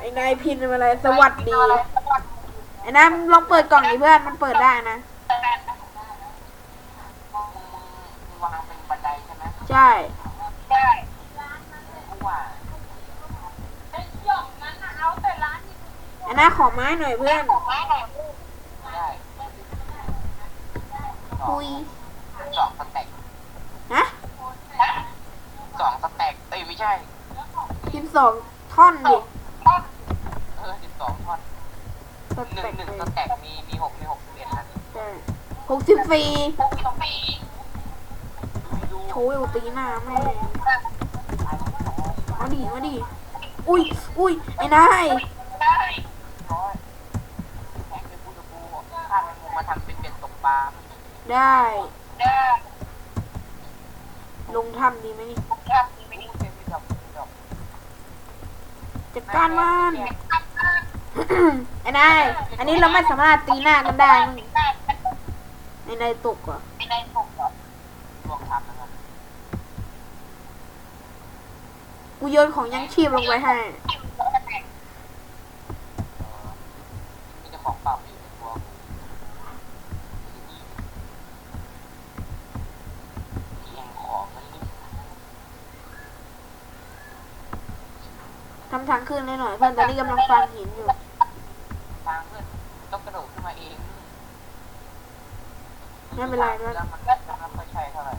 ไอ้นายพินอะไรสวัสดีไอ้นายมึงลองเปิดกล่องดิเพื่อนมันเปิดได้นะมึงมึงวางเป็นบันไดใช่ไหมใช่กูว่าไอ้นายขอไม้หน่อยเพื่อนได้คุยสองสเต็กฮะสองสเต็กเอ้ยไม่ใช่พิมพ์สองท่อนดิ เออสิบสองท่อนสหนึ่งเต็กหนึ่งเลยสเต็กมีมีหกมีหกสิบเอ็ดนะใช่หกสิบสี่ไม่รู้โชว์อยู่ตีหน้าแม่งมาดิมาดิอุ้ยอุ้ยไอ้นายร้อยแข่งเป็นบูดูบูข้าแมงมุมมาทำเป็นเป็ดตกปลาได้ลงถ้ำดีไหมนี่พูดเต็มที่ดอกดอก จัดการมันไอ้นายอันนี้เราไม่สามารถตีหน้ากันได้มึงไอ้นายตกเหรอลวงทำนะครับกูโยนของยังชีพลงไปให้ เออมีแต่ของเปล่าอยู่ในตัวเพียงของมันนี่ ทำทางขึ้นให้หน่อยเพื่อนตอนนี้กำลังฟันหินอยู่ ทางเพื่อนต้องกระโดดขึ้นมาเองไม่เป็นไรเพื่อน แล้วมันก็ไม่ค่อยใช่เท่าไหร่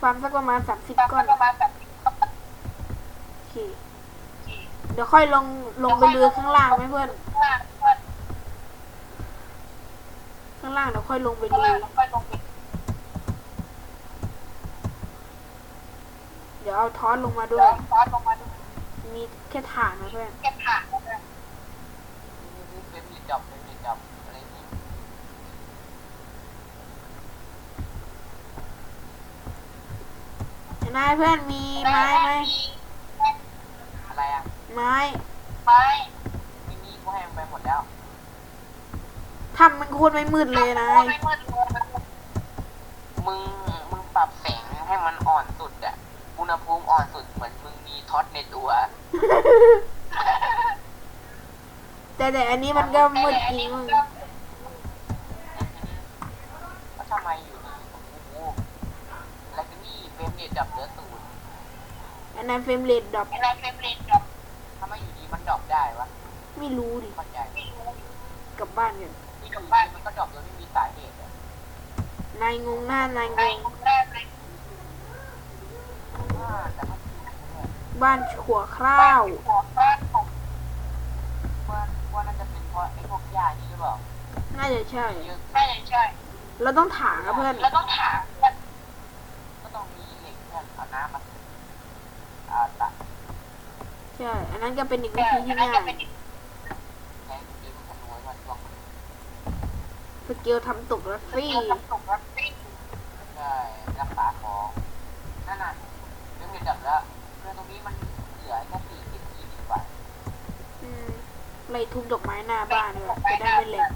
ฟันสักประมาณสามสิบก้อนโอเคเดี๋ยวค่อยลงลงไปเรือข้างล่างไหมเพื่อน ข้างล่างเดี๋ยวค่อยลงไปเรือเดี๋ยวเอาท้อนลงมาด้วย มีแค่ฐานนะเพื่อนนี่นี่เป็นมีดอกเป็นมีดอกอะไรนี่ไอ้นายเพื่อนมีไม้ไหมอะไรอะ ไม้มีมีกูให้มันไปหมดแล้ว ทำมันโคตรไม่มืดเลยนายมึง มึงปรับแสงให้มันอ่อนสุดอะอุณหภูมิอ่อนสุดเหมือนมึงมีท็อตในตัว แต่แต่อันนี้มันก็มืดจริงมึงแล้วทำไมอยู่ดีโอ้โหแล้วก็นี่เฟรมเรทดับเหลือศูนย์อันนั้นเฟรมเรทดรอปทำไมอยู่ดีมันดรอปได้วะ ไม่รู้ดิเข้าใจกลับบ้านกัน ที่อยู่ดีมันก็ดรอปโดยไม่มีสาเหตุอะนายงงหน้านายงงว่าแต่มันเนี่ยบ้านขัวคร่าวว่าว่าน่าจะเป็นเพราะไอ้พวกยานี่หรือเปล่าน่าจะใช่ เยอะเราต้องถางอะเพื่อนก็ต้องมีเหล็กเพื่อนเอาน้ำมาอ่าตัดใช่ อันนั้นก็เป็นอีกวิธีที่ง่ายแทงดินขโมยมาช่วง สกิลทำตกแล้วฟรีใช่รักษาของนั่นน่ะเรื่องเด็ดดับแล้วเรื่องตรงนี้มันเหลือแค่สี่สิบยี่สิบวันอืมไล่ทุบดอกไม้หน้าบ้านเลยจะได้ไม่เล็ก